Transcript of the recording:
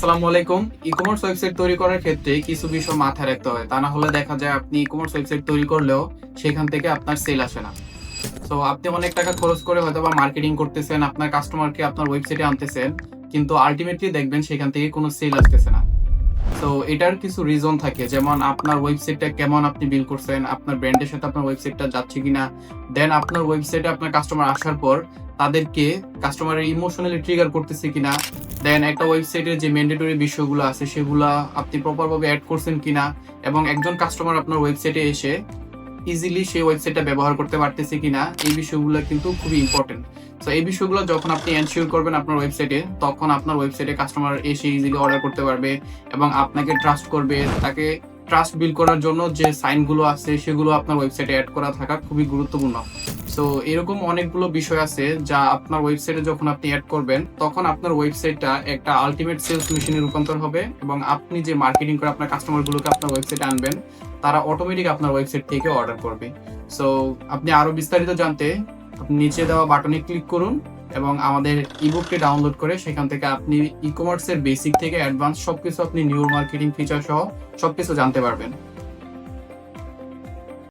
আসসালামু আলাইকুম। E commerce website তৈরি করার ক্ষেত্রে কিছু বিষয় মাথায় রাখতে হয়। তা না হলে দেখা যায় আপনি ই কমার্স ওয়েবসাইট তৈরি করলেও সেখান থেকে আপনার সেল আসে না। তো আপনি অনেক টাকা খরচ করে হয়তো বা মার্কেটিং করতেছেন, আপনার কাস্টমারকে আপনার ওয়েবসাইটে আনতেছেন, কিন্তু আলটিমেটলি দেখবেন সেখান থেকে কোনো সেল আসতেছে না। তো এটার কিছু রিজন থাকে। যেমন আপনার ওয়েবসাইটটা কেমন আপনি বিল করছেন, আপনার ব্র্যান্ডের সাথে আপনার ওয়েবসাইটটা যাচ্ছে কিনা। দেন আপনার ওয়েবসাইটে আপনার কাস্টমার আসার পর তাদেরকে কাস্টমারের ইমোশনালি ট্রিগার করতেছে কিনা। দেন একটা ওয়েবসাইটের যে ম্যান্ডেটরি বিষয়গুলো আছে, সেগুলো আপনি প্রপারভাবে অ্যাড করছেন কিনা। এবং একজন কাস্টমার আপনার ওয়েবসাইটে এসে ইজিলি সেই ওয়েবসাইটটা ব্যবহার করতে পারতেছে কিনা, এই বিষয়গুলো কিন্তু খুবই ইম্পর্টেন্ট তো এই বিষয়গুলো যখন আপনি এনশিওর করবেন আপনার ওয়েবসাইটে তখন আপনার ওয়েবসাইটে কাস্টমার এসে ইজিলি অর্ডার করতে পারবে এবং আপনাকে ট্রাস্ট করবে, তাকে ট্রাস্ট বিল্ড করার জন্য যে সাইনগুলো আছে, সেগুলো আপনার ওয়েবসাইটে অ্যাড করা থাকা খুবই গুরুত্বপূর্ণ। সো এরকম অনেকগুলো বিষয় আছে যা আপনার ওয়েবসাইটে যখন আপনি অ্যাড করবেন, তখন আপনার ওয়েবসাইটটা একটা আলটিমেট সেলস মেশিনে রূপান্তর হবে এবং আপনি যে মার্কেটিং করে আপনার কাস্টমারগুলোকে আপনার ওয়েবসাইটে আনবেন, তারা অটোমেটিক আপনার ওয়েবসাইট থেকে অর্ডার করবে। সো আপনি আরও বিস্তারিত জানতে আপনি নিচে দেওয়া বাটনে ক্লিক করুন। এবং আমাদের ইবুকটি ডাউনলোড করে সেখান থেকে আপনি ই কমার্সের বেসিক থেকে অ্যাডভান্স সবকিছু আপনি নিউ মার্কেটিং ফিচার সহ সবকিছু জানতে পারবেন।